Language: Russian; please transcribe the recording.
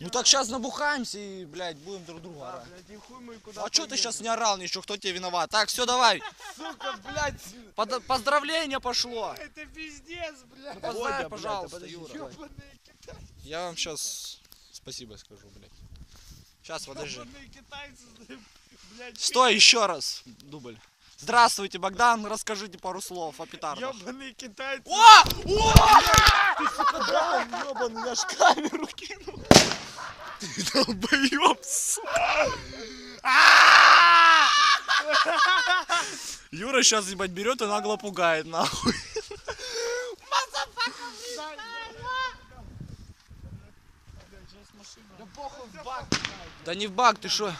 Ну так сейчас набухаемся и, блядь, будем друг друга Да, орать. блядь, и хуй мы куда А что ты сейчас не орал ничего, кто тебе виноват? Так, все, давай. Сука, блядь. Под- поздравление пошло. Это пиздец, блядь. Поздравь, Водя, блядь, пожалуйста, подожди, Юра. ёбаные китайцы, Я вам сейчас спасибо скажу, блядь. Сейчас, подожди. китайцы, блядь. Стой, еще раз. Дубль. Здравствуйте, Богдан, расскажите пару слов о петардах. Ёбаные китайцы. О! О! Ты, сука, да, ёбаный, я ж камеру кинул. Ты долбоёб, сука. Юра сейчас, ебать, берет и нагло пугает, нахуй. Да похуй в бак. Да не в баг, ты шо?